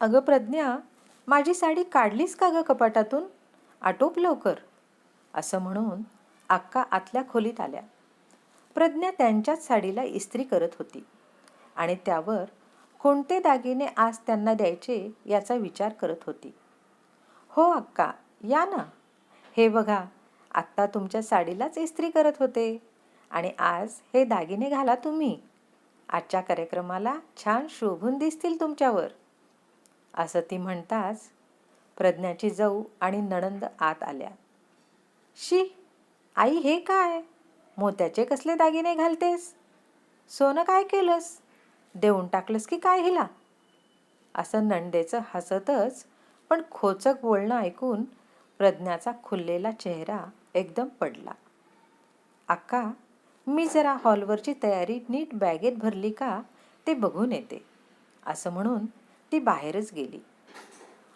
अगं प्रज्ञा माझी साडी काढलीस का गं कपाटातून? आटोप लवकर. असं म्हणून अक्का आतल्या खोलीत आल्या. प्रज्ञा त्यांच्याच साडीला इस्त्री करत होती आणि त्यावर कोणते दागिने आज त्यांना द्यायचे याचा विचार करत होती. हो अक्का या ना. हे बघा आत्ता तुमच्या साडीलाच इस्त्री करत होते आणि आज हे दागिने घाला तुम्ही. आजच्या कार्यक्रमाला छान शोभून दिसतील तुमच्यावर. असं ती म्हणताच प्रज्ञाची जाऊ आणि नणंद आत आल्या. शी आई हे काय? मोत्याचे कसले दागिने घालतेस? सोनं काय केलंस? देऊन टाकलंस की काय हिला? असं नंदेचं हसतच पण खोचक बोलणं ऐकून प्रज्ञाचा खुललेला चेहरा एकदम पडला. अक्का मी जरा हॉलवरची तयारी नीट बॅगेत भरली का ते बघून येते असं म्हणून ती बाहेरच गेली.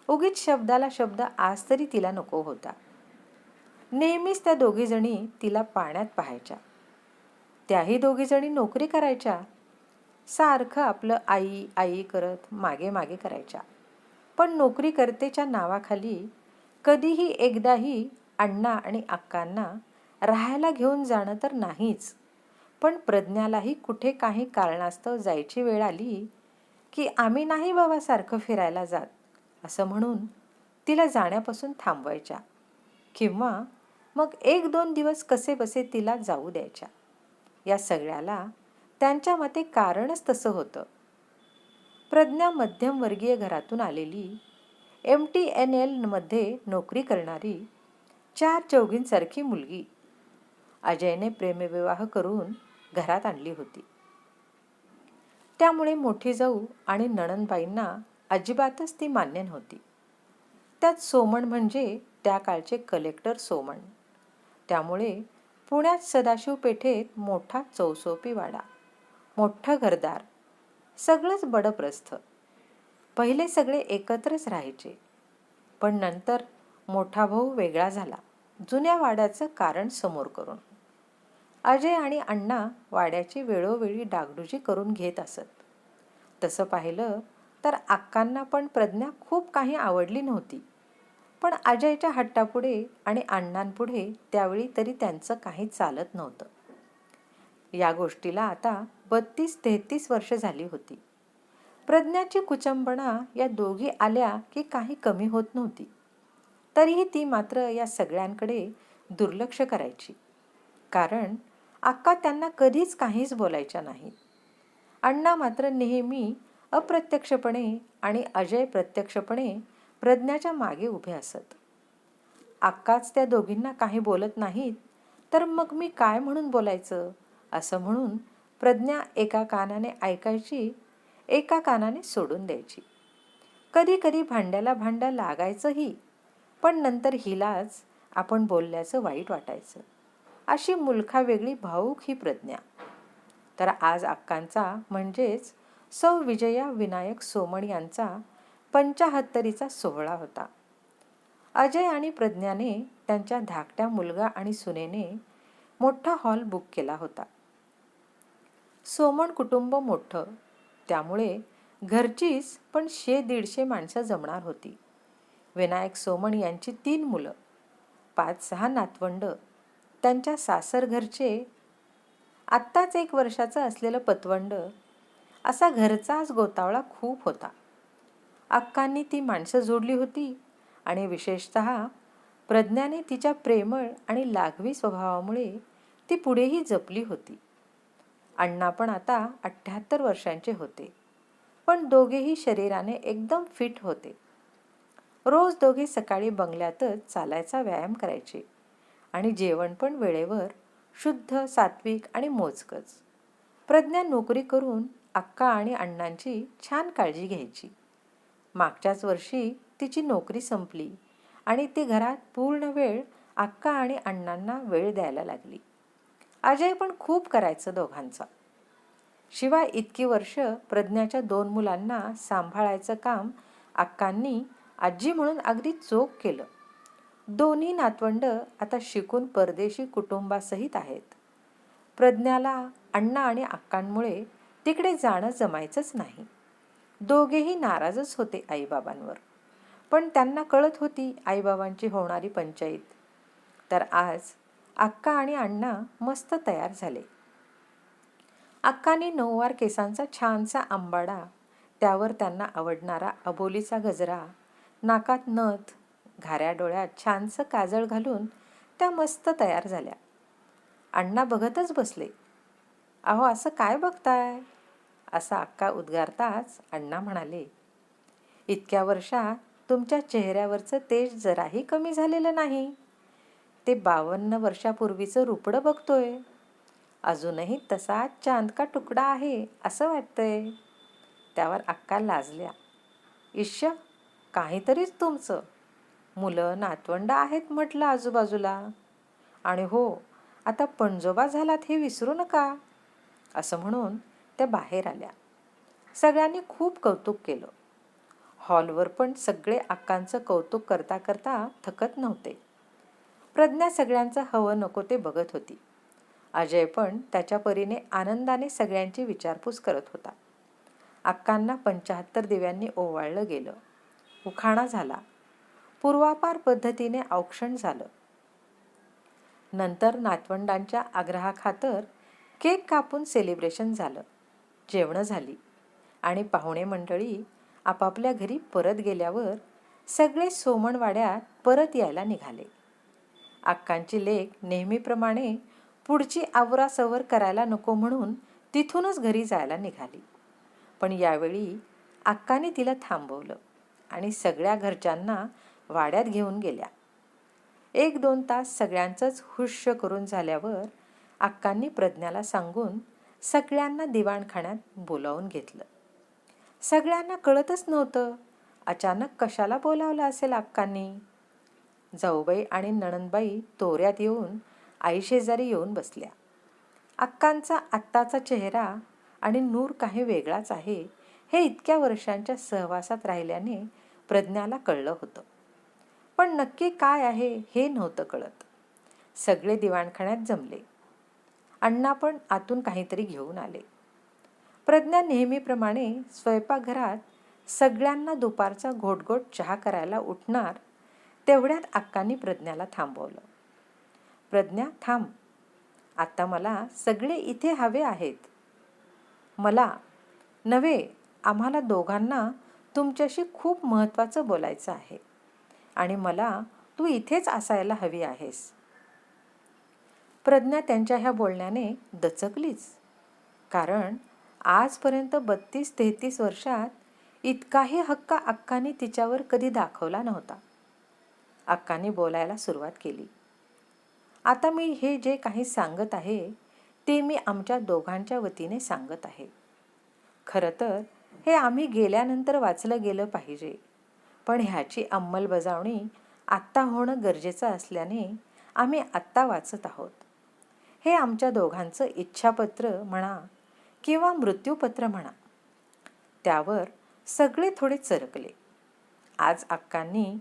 उगीच शब्दाला शब्द आज तरी तिला नको होता. नेहमीच त्या दोघीजणी तिला पाण्यात पाहायच्या. त्याही दोघीजणी नोकरी करायच्या. सारखं आपलं आई आई करत मागे मागे करायच्या. पण नोकरी करतेच्या नावाखाली कधीही एकदाही अण्णा आणि अक्कांना राहायला घेऊन जाणं तर नाहीच. पण प्रज्ञालाही कुठे काही कारणास्तव जायची वेळ आली की आम्ही नाही बाबा सारखं फिरायला जात असं म्हणून तिला जाण्यापासून थांबवायच्या. किंवा मग एक दोन दिवस कसे बसे तिला जाऊ द्यायच्या. या सगळ्याला त्यांच्या मते कारणच तसं होतं. प्रज्ञा मध्यमवर्गीय घरातून आलेली एम टी एन एलमध्ये नोकरी करणारी चार चौघींसारखी मुलगी अजयने प्रेमविवाह करून घरात आणली होती. त्यामुळे मोठी जाऊ आणि नणनबाईंना अजिबातच ती मान्य नव्हती. त्यात सोमण म्हणजे त्या काळचे कलेक्टर सोमण. त्यामुळे पुण्यात सदाशिव पेठेत मोठा चौसोपी वाडा मोठं घरदार सगळंच बडप्रस्थ. पहिले सगळे एकत्रच राहायचे. पण नंतर मोठा भाऊ वेगळा झाला जुन्या वाड्याचं कारण समोर करून. अजय आणि अण्णा वाड्याची वेळोवेळी डागडुजी करून घेत असत. तसं पाहिलं तर अक्कांना पण प्रज्ञा खूप काही आवडली नव्हती. पण अजयच्या हट्टापुढे आणि अण्णांपुढे त्यावेळी तरी त्यांचं काही चालत नव्हतं. या गोष्टीला आता बत्तीस तेहतीस वर्ष झाली होती. प्रज्ञाची कुचंबणा या दोघी आल्या की काही कमी होत नव्हती. तरीही ती मात्र या सगळ्यांकडे दुर्लक्ष करायची. कारण अक्का त्यांना कधीच काहीच बोलायच्या नाहीत. अण्णा मात्र नेहमी अप्रत्यक्षपणे आणि अजय प्रत्यक्षपणे प्रज्ञाच्या मागे उभे असत. अक्काच त्या दोघींना काही बोलत नाहीत तर मग मी काय म्हणून बोलायचं? असं म्हणून प्रज्ञा एका कानाने ऐकायची एका कानाने सोडून द्यायची. कधी कधी भांड्याला भांडं लागायचंही पण नंतर हिलाच आपण बोलल्याचं वाईट वाटायचं. अशी मुलखा वेगळी भाऊक ही प्रज्ञा. तर आज अक्कांचा म्हणजेच सौ विजया विनायक सोमण यांचा पंचाहत्तरीचा सोहळा होता. अजय आणि प्रज्ञाने त्यांच्या धाकट्या मुलगा आणि सुनेने मोठा हॉल बुक केला होता. सोमण कुटुंब मोठं त्यामुळे घरचीच पण शे दीडशे माणसं जमणार होती. विनायक सोमण यांची तीन मुलं पाच सहा नातवंड त्यांच्या सासरघरचे आत्ताच एक वर्षाचं असलेलं पतवंड असा घरचाच गोतावळा खूप होता. अक्कांनी ती माणसं जोडली होती आणि विशेषत प्रज्ञाने तिच्या प्रेमळ आणि लाघवी स्वभावामुळे ती पुढेही जपली होती. अण्णा पण आता अठ्ठ्याहत्तर वर्षांचे होते. पण दोघेही शरीराने एकदम फिट होते. रोज दोघे सकाळी बंगल्यातच चालायचा व्यायाम करायचे. आणि जेवण पण वेळेवर शुद्ध सात्विक आणि मोजकच. प्रज्ञा नोकरी करून अक्का आणि अण्णांची छान काळजी घ्यायची. मागच्याच वर्षी तिची नोकरी संपली आणि ती घरात पूर्ण वेळ अक्का आणि अण्णांना वेळ द्यायला लागली. अजय पण खूप करायचं दोघांचा. शिवाय इतकी वर्ष प्रज्ञाच्या दोन मुलांना सांभाळायचं काम अक्कांनी आजी म्हणून अगदी चोख केलं. दोन्ही नातवंड आता शिकून परदेशी कुटुंबासहित आहेत. प्रज्ञाला अण्णा आणि अक्कांमुळे तिकडे जाणं जमायचंच नाही. दोघेही नाराजच होते आईबाबांवर. पण त्यांना कळत होती आईबाबांची होणारी पंचायत तर आज अक्का आणि अण्णा मस्त तयार झाले. अक्काने नऊवार केसांचा छानसा आंबाडा त्यावर त्यांना आवडणारा अबोलीचा गजरा नाकात नथ घाऱ्या डोळ्यात छानसं काजळ घालून त्या मस्त तयार झाल्या. अण्णा बघतच बसले. अहो असं काय बघताय? असा अक्का उद्गारताच अण्णा म्हणाले इतक्या वर्षात तुमच्या चेहऱ्यावरचं तेज जराही कमी झालेलं नाही. ते बावन्न वर्षापूर्वीचं रुपडं बघतोय. अजूनही तसाच चांद का तुकडा आहे असं वाटतंय. त्यावर अक्का लाजल्या. इश्य काहीतरीच तुमचं. मुलं नातवंड आहेत म्हटलं आजूबाजूला. आणि हो आता पणजोबा झालात हे विसरू नका असं म्हणून त्या बाहेर आल्या. सगळ्यांनी खूप कौतुक केलं. हॉलवर पण सगळे अक्कांचं कौतुक करता करता थकत नव्हते. प्रज्ञा सगळ्यांचं हवं नको ते बघत होती. अजय पण त्याच्या परीने आनंदाने सगळ्यांची विचारपूस करत होता. अक्कांना पंचाहत्तर दिव्यांनी ओवाळलं गेलं. उखाणा झाला. पूर्वापार पद्धतीने औक्षण झालं. नंतर नातवंडांच्या आग्रहाखातर केक कापून सेलिब्रेशन झालं. जेवणं झाली. आणि पाहुणे मंडळी आपापल्या घरी परत गेल्यावर सगळे सोमणवाड्यात परत यायला निघाले. अक्कांची लेख नेहमीप्रमाणे पुढची आवरासवर करायला नको म्हणून तिथूनच घरी जायला निघाली. पण यावेळी अक्काने तिला थांबवलं आणि सगळ्या घरच्यांना वाड्यात घेऊन गेल्या. एक दोन तास सगळ्यांचंच हुश्य करून झाल्यावर अक्कांनी प्रज्ञाला सांगून सगळ्यांना दिवाणखाण्यात बोलावून घेतलं. सगळ्यांना कळतच नव्हतं अचानक कशाला बोलावलं असेल अक्कांनी? जाऊबाई आणि नणंदबाई तोऱ्यात येऊन आई शेजारी येऊन बसल्या. अक्कांचा आत्ताचा चेहरा आणि नूर काही वेगळाच आहे हे इतक्या वर्षांच्या सहवासात राहिल्याने प्रज्ञाला कळलं होतं. पण नक्की काय आहे हे नव्हतं कळत. सगळे दिवाणखान्यात जमले. अण्णा पण आतून काहीतरी घेऊन आले. प्रज्ञा नेहमीप्रमाणे स्वयंपाकघरात सगळ्यांना दुपारचा घोटघोट चहा करायला उठणार तेवढ्यात अक्कांनी प्रज्ञाला थांबवलं. प्रज्ञा थांब. आता मला सगळे इथे हवे आहेत. मला नव्हे आम्हाला दोघांना तुमच्याशी खूप महत्त्वाचं बोलायचं आहे. आणि मला तू इथेच असायला हवी आहेस. प्रज्ञा त्यांच्या ह्या बोलण्याने दचकलीच. कारण आजपर्यंत बत्तीस तेहतीस वर्षात इतकाही हक्क अक्काने तिच्यावर कधी दाखवला नव्हता. अक्काने बोलायला सुरुवात केली. आता मी हे जे काही सांगत आहे ते मी आमच्या दोघांच्या वतीने सांगत आहे. खरं तर हे आम्ही गेल्यानंतर वाचलं गेलं पाहिजे. पण ह्याची अंमलबजावणी आत्ता होणं गरजेचं असल्याने आम्ही आत्ता वाचत आहोत. हे आमच्या दोघांचं इच्छापत्र म्हणा किंवा मृत्यूपत्र म्हणा त्यावर सगळे थोडे चरकले. आज अक्कांनी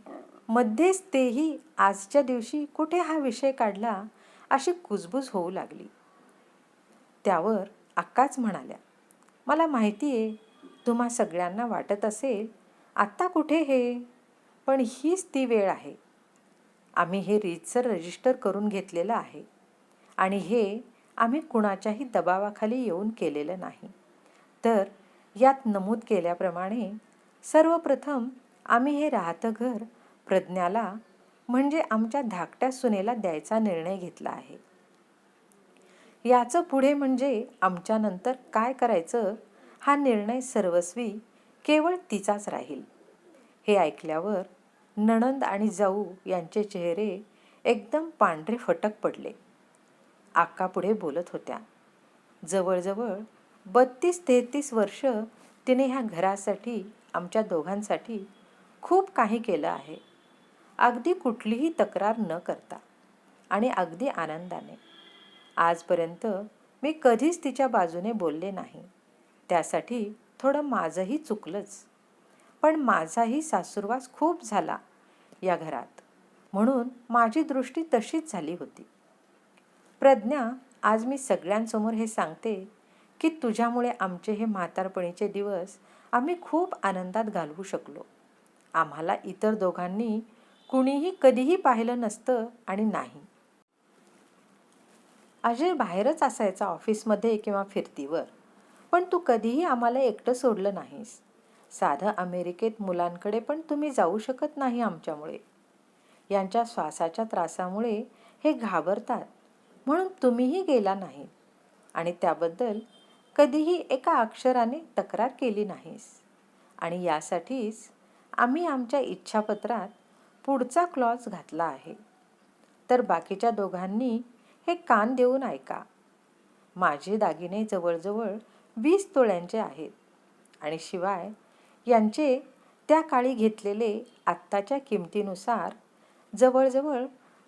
मध्येच तेही आजच्या दिवशी कुठे हा विषय काढला अशी कुजबूज होऊ लागली. त्यावर अक्काच म्हणाल्या मला माहिती आहे तुम्हा सगळ्यांना वाटत असेल आत्ता कुठे हे? पण हीच ती वेळ आहे. आम्ही हे रीतसर रजिस्टर करून घेतलेलं आहे. आणि हे आम्ही कुणाच्याही दबावाखाली येऊन केलेलं नाही. तर यात नमूद केल्याप्रमाणे सर्वप्रथम आम्ही हे राहतं घर प्रज्ञाला म्हणजे आमच्या धाकट्या सुनेला द्यायचा निर्णय घेतला आहे. याचं पुढे म्हणजे आमच्यानंतर काय करायचं हा निर्णय सर्वस्वी केवळ तिचाच राहील. हे ऐकल्यावर नणंद आणि जाऊ यांचे चेहरे एकदम पांढरे फटक पडले. आक्कापुढे बोलत होत्या जवळजवळ बत्तीस तेहतीस वर्ष तिने ह्या घरासाठी आमच्या दोघांसाठी खूप काही केलं आहे. अगदी कुठलीही तक्रार न करता आणि अगदी आनंदाने. आजपर्यंत मी कधीच तिच्या बाजूने बोलले नाही. त्यासाठी थोडं माझंही चुकलंच. पण माझाही सासूरवास खूप झाला या घरात. म्हणून माझी दृष्टी तशीच झाली होती. प्रज्ञा आज मी सगळ्यांसमोर हे सांगते की तुझ्यामुळे आमचे हे म्हातारपणीचे दिवस आम्ही खूप आनंदात घालवू शकलो. आम्हाला इतर दोघांनी कुणीही कधीही पाहिलं नसतं आणि नाही. अजय बाहेरच असायचा ऑफिसमध्ये किंवा फिरतीवर. पण तू कधीही आम्हाला एकटं सोडलं नाहीस. साधं अमेरिकेत मुलांकडे पण तुम्ही जाऊ शकत नाही आमच्यामुळे. यांच्या श्वासाच्या त्रासामुळे हे घाबरतात म्हणून तुम्हीही गेला नाही. आणि त्याबद्दल कधीही एका अक्षराने तक्रार केली नाहीस. आणि यासाठीच आम्ही आमच्या इच्छापत्रात पुढचा क्लॉज घातला आहे. तर बाकीच्या दोघांनी हे कान देऊन ऐका. माझे दागिने जवळजवळ वीस तोळ्यांचे आहेत. आणि शिवाय यांचे त्या काळी घेतलेले आत्ताच्या किमतीनुसार जवळजवळ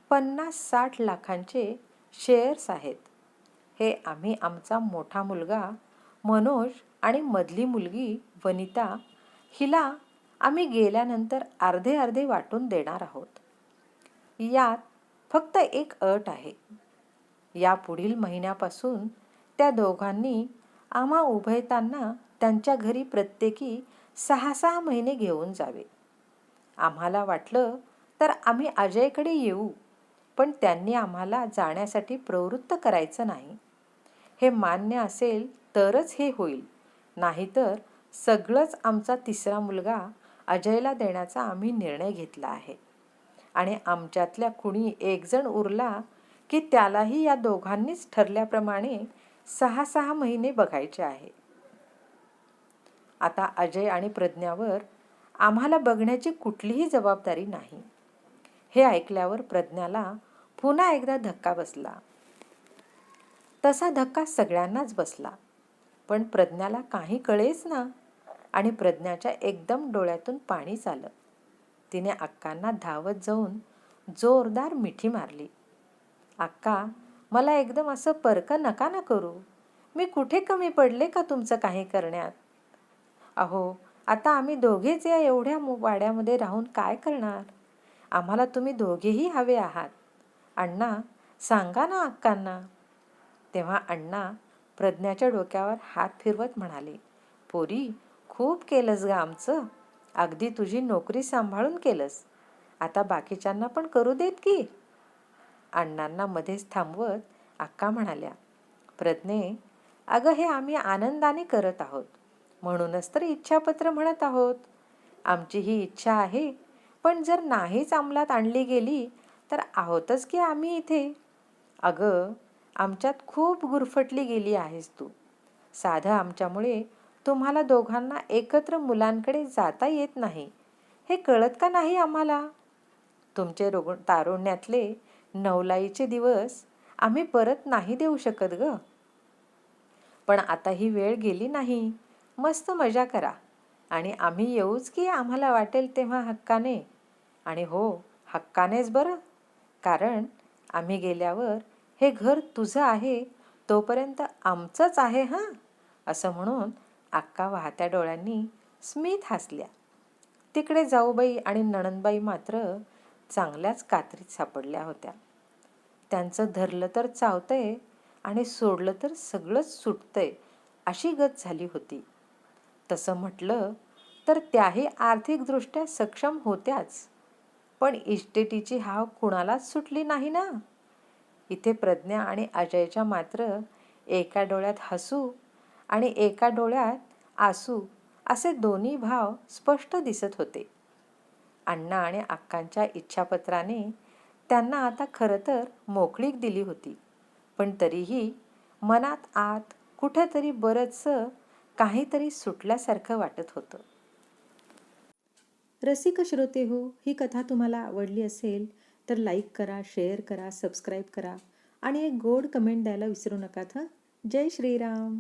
पन्नास साठ लाखांचे शेअर्स आहेत. हे आम्ही आमचा मोठा मुलगा मनोज आणि मधली मुलगी वनिता हिला आम्ही गेल्यानंतर अर्धे अर्धे वाटून देणार आहोत. यात फक्त एक अट आहे. या पुढील महिन्यापासून त्या दोघांनी आम्हा उभयतांना त्यांच्या घरी प्रत्येकी सहा सहा महिने घेऊन जावे. आम्हाला वाटलं तर आम्ही अजयकडे येऊ पण त्यांनी आम्हाला जाण्यासाठी प्रवृत्त करायचं नाही. हे मान्य असेल तरच हे होईल. नाहीतर सगळंच आमचा तिसरा मुलगा अजयला देण्याचा आम्ही निर्णय घेतला आहे. आणि आमच्यातल्या कुणी एकजण उरला की त्यालाही या दोघांनीच ठरल्याप्रमाणे सहा सहा महिने बघायचे आहे. आता अजय आणि प्रज्ञावर आम्हाला बघण्याची कुठलीही जबाबदारी नाही. हे ऐकल्यावर प्रज्ञाला पुन्हा एकदा धक्का बसला. तसा धक्का सगळ्यांनाच बसला. पण प्रज्ञाला काही कळेच ना आणि प्रज्ञाच्या एकदम डोळ्यातून पाणी आलं तिने अक्कांना धावत जाऊन जोरदार मिठी मारली. अक्का मला एकदम असं परका नका ना करू. मी कुठे कमी पडले का तुमचं काही करण्यात? अहो आता आम्ही दोघेच या एवढ्या वाड्यामध्ये राहून काय करणार? आम्हाला तुम्ही दोघेही हवे आहात. अण्णा सांगा ना अक्कांना. तेव्हा अण्णा प्रज्ञाच्या डोक्यावर हात फिरवत म्हणाले पोरी खूप केलंस ग आमचं. अगदी तुझी नोकरी सांभाळून केलंस. आता बाकीच्यांना पण करू देत की? अण्णांना मध्येच थांबवत अक्का म्हणाल्या प्रज्ञे अगं हे आम्ही आनंदाने करत आहोत. म्हणूनच तर इच्छापत्र म्हणत आहोत. आमची ही इच्छा आहे पण जर नाहीच अंमलात आणली गेली तर आहोतच की आम्ही इथे? अगं आमच्यात खूप गुरफटली गेली आहेस तू. साधं आमच्यामुळे तुम्हाला दोघांना एकत्र मुलांकडे जाता येत नाही. हे कळत का नाही आम्हाला? तुमचे रुग्ण तारुण्यातले नवलाईचे दिवस आम्ही परत नाही देऊ शकत ग. पण आता ही वेळ गेली नाही. मस्त मजा करा. आणि आम्ही येऊच की आम्हाला वाटेल तेव्हा हक्काने. आणि हो हक्कानेच बरं. कारण आम्ही गेल्यावर हे घर तुझं आहे तोपर्यंत आमचंच आहे हां? असं म्हणून अक्का वाहत्या डोळ्यांनी स्मित हसल्या. तिकडे जाऊबाई आणि नणनबाई मात्र चांगल्याच कात्रीत सापडल्या होत्या. त्यांचं धरलं तर चावतंय आणि सोडलं तर सगळंच सुटतंय अशी गत झाली होती. तसं म्हटलं तर त्याही आर्थिकदृष्ट्या सक्षम होत्याच. पण इस्टेटीची हाव कुणालाच सुटली नाही ना? इथे प्रज्ञा आणि अजयच्या मात्र एका डोळ्यात हसू आणि एका डोळ्यात आसू असे दोन्ही भाव स्पष्ट दिसत होते. अण्णा आणि अक्कांच्या इच्छापत्राने त्यांना आता खरं तर मोकळीक दिली होती. पण तरीही मनात आत कुठेतरी बरंचसं काहीतरी सुटल्यासारखं वाटत होतं. रसिक श्रोते हो ही कथा तुम्हाला आवडली असेल तर लाईक करा शेअर करा सबस्क्राईब करा आणि एक गोड कमेंट द्यायला विसरू नका हं जय श्रीराम.